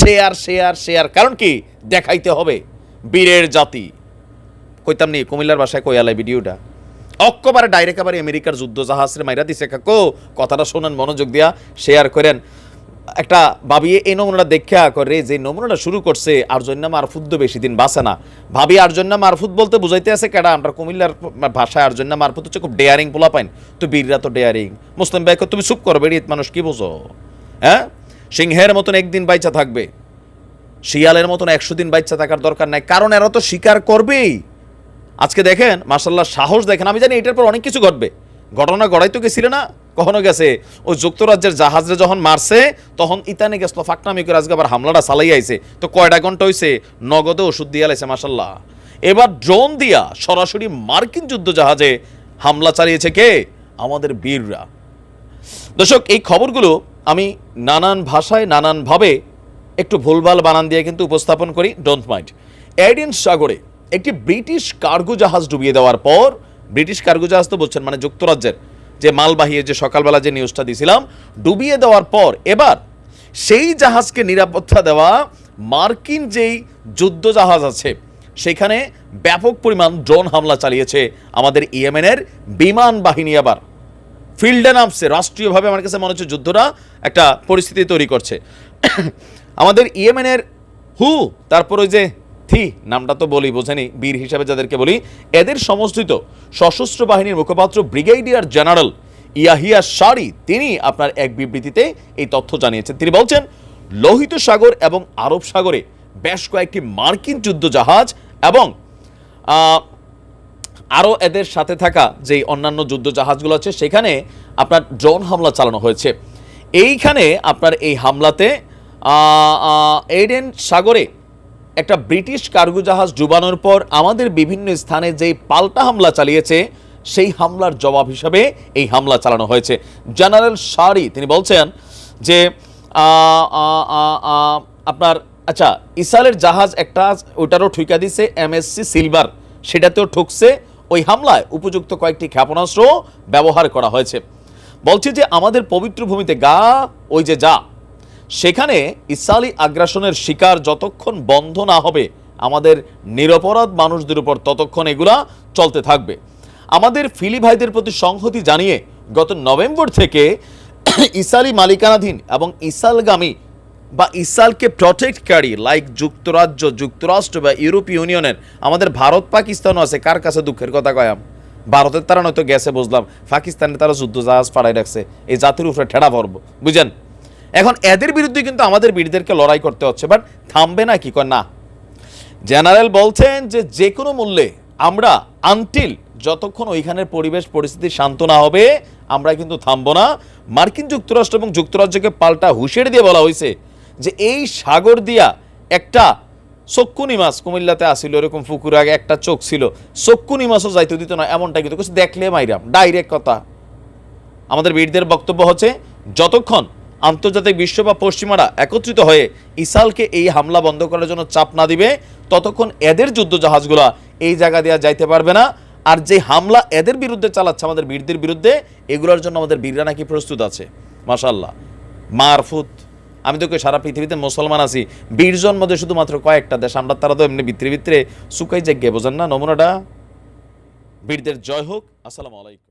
Share share share. কারণ কি? দেখাইতে হবে। বীরের জাতি। কইতাম নি, কুমিল্লার বাসায় কইয়ালাই ভিডিওটা? অক্কবারে ডাইরেক্ট আবার আমেরিকার যুদ্ধ জাহাজের মাইরা দিছে, কাকো। কথাটা শোনেন, মনোযোগ দিয়া শেয়ার করেন। একটা ভাবি এই নমুনাটা দেখা করে যে নমুনাটা শুরু করছে আর জন্য মারফুদ তো বেশি দিন বাঁচে না। ভাবি আর জন্য মারফুদ বলতে বুঝাইতে আছে কেডা? আমরা কুমিল্লার ভাষায় আর জন্য মারফুদ হচ্ছে খুব ডেয়ারিং পোলা পাইন তো বীররা তো ডেয়ারিং মুসলিম ভাই তুমি চুপ করো বেরিয়ে মানুষ, কি বোঝো? হ্যাঁ? সিংহের মতন একদিন বাইচা থাকবে, শিয়ালের মতন একশো দিন বাচ্চা থাকার দরকার নাই, কারণ এরা তো স্বীকার করবেই। আজকে দেখেন মার্শাল্লাহ সাহস দেখেন, আমি জানি এটার পর অনেক কিছু ঘটবে। ঘটনা গড়াই তো গেছিল না? কখনো গেছে? ওই যুক্তরাজ্যের জাহাজে যখন মারছে, তখন ইতানে গেছিল, ফাকনামি করে আজকে আবার হামলাটা চালাই আইছে। তো কয়টা ঘণ্টা হইছে? নগদে ওষুধ দিয়ে লাইছে মার্শাল্লাহ এবার ড্রোন দিয়া সরাসরি মার্কিন যুদ্ধ জাহাজে হামলা চালিয়েছে কে? আমাদের বীররা। দর্শক, এই খবরগুলো আমি নানান ভাষায় নানানভাবে একটু ভুলভাল বানান দিয়ে কিন্তু উপস্থাপন করি ডোন্ট মাইন্ড এডিয়ান সাগরে একটি ব্রিটিশ কার্গো জাহাজ ডুবিয়ে দেওয়ার পর, ব্রিটিশ কার্গো জাহাজ তো বলছেন মানে যুক্তরাজ্যের যে মালবাহী যে সকালবেলা যে নিউজটা দিছিলাম, ডুবিয়ে দেওয়ার পর এবার সেই জাহাজকে নিরাপত্তা দেওয়া মার্কিন যেই যুদ্ধ জাহাজ আছে, সেখানে ব্যাপক পরিমাণ ড্রোন হামলা চালিয়েছে আমাদের ইয়েমেনের বিমান বাহিনী আবার। ফিল্ডে নামছে রাষ্ট্রীয়ভাবে আমার কাছে মনে হচ্ছে যুদ্ধরা একটা পরিস্থিতি তৈরি করছে। আমাদের ইয়েমেনের হু, তারপর ওই যে থি, নামটা তো বলি, বোঝেনি, বীর হিসাবে যাদেরকে বলি, এদের সমষ্টিত সশস্ত্র বাহিনীর মুখপাত্র ব্রিগেডিয়ার জেনারেল ইয়াহিয়া শাড়ি তিনি আপনার এক বিবৃতিতে এই তথ্য জানিয়েছেন। তিনি বলছেন, লোহিত সাগর এবং আরব সাগরে বেশ কয়েকটি মার্কিন যুদ্ধ জাহাজ এবং আরও এদের সাথে থাকা যেই অন্যান্য যুদ্ধ জাহাজগুলো আছে, সেখানে আপনার ড্রোন হামলা চালানো হয়েছে। এইখানে আপনার এই হামলাতে এডেন সাগরে একটা ব্রিটিশ কার্গো জাহাজ ডুবানোর পর আমাদের বিভিন্ন স্থানে যেই পাল্টা হামলা চালিয়েছে, সেই হামলার জবাব হিসাবে এই হামলা চালানো হয়েছে। জেনারেল শাড়ি তিনি বলছেন যে আপনার আচ্ছা ইসালের জাহাজ একটা, ওটারও ঠিকা দিছে এমএসসি সিলভার, সেটাতেও ঠুকছে ওই হামলায় উপযুক্ত কয়েকটি ক্ষেপণাস্ত্র ব্যবহার করা হয়েছে। বলছে যে আমাদের পবিত্র ভূমিতে গা, ওই যে যা, সেখানে ইসালি আগ্রাসনের শিকার যতক্ষণ বন্ধ না হবে, আমাদের নিরপরাধ মানুষদের উপর ততক্ষণ এগুলা চলতে থাকবে। আমাদের ফিলি ভাইদের প্রতি সংহতি জানিয়ে গত নভেম্বর থেকে ইসালি মালিকানাধীন এবং ইসালগামী বা ইসালকে প্রটেক্টকারী লাইক যুক্তরাজ্য, যুক্তরাষ্ট্র বা ইউরোপীয় ইউনিয়নের আমাদের ভারত, পাকিস্তানও আছে, কার কাছে দুঃখের কথা কয়াম ভারতের তারা নয়তো গেছে, বুঝলাম। পাকিস্তানে তারা যুদ্ধ জাহাজ পাড়াই রাখছে, এই জাতির উপরে ঠেড়া পড়ব, বুঝেন? এখন এদের বিরুদ্ধে কিন্তু আমাদের বীরদেরকে লড়াই করতে হচ্ছে বাট থামবে না কি? কয় না। জেনারেল বলছেন যে যে কোনো মূল্যে আমরা আনটিল যতক্ষণ ওইখানের পরিবেশ, পরিস্থিতি শান্ত না হবে, আমরা কিন্তু থামবো না। মার্কিন যুক্তরাষ্ট্র এবং যুক্তরাজ্যকে পাল্টা হুঁশিয়ারি দিয়ে বলা হয়েছে যে এই সাগর দিয়া একটা চক্ষুনি মাছ কুমিল্লাতে আসিল, এরকম পুকুর আগে একটা চোখ ছিল, চক্ষুনি মাছও যাইতে দিত না, এমনটা কিন্তু কিছু দেখলে মাইরাম ডাইরেক্ট কথা। আমাদের বীরদের বক্তব্য হচ্ছে, যতক্ষণ আন্তর্জাতিক বিশ্ব বা পশ্চিমারা একত্রিত হয়ে ইসালকে এই হামলা বন্ধ করার জন্য চাপ না দিবে, ততক্ষণ এদের যুদ্ধ জাহাজগুলা এই জায়গা দেওয়া যাইতে পারবে না। আর যে হামলা এদের বিরুদ্ধে চালাচ্ছে, আমাদের বীরদের বিরুদ্ধে, এগুলোর জন্য আমাদের বীররা নাকি প্রস্তুত আছে। মাশাল্লাহ মারফুত আমি তোকে সারা পৃথিবীতে মুসলমান আছি। বীরজন মধ্যে শুধুমাত্র কয়েকটা দেশ, আমরা তারা তো এমনি ভিতরে ভিতরে সুকাই গে, বোঝেন না? নমুনাটা? বীরদের জয় হোক। আসসালামু আলাইকুম।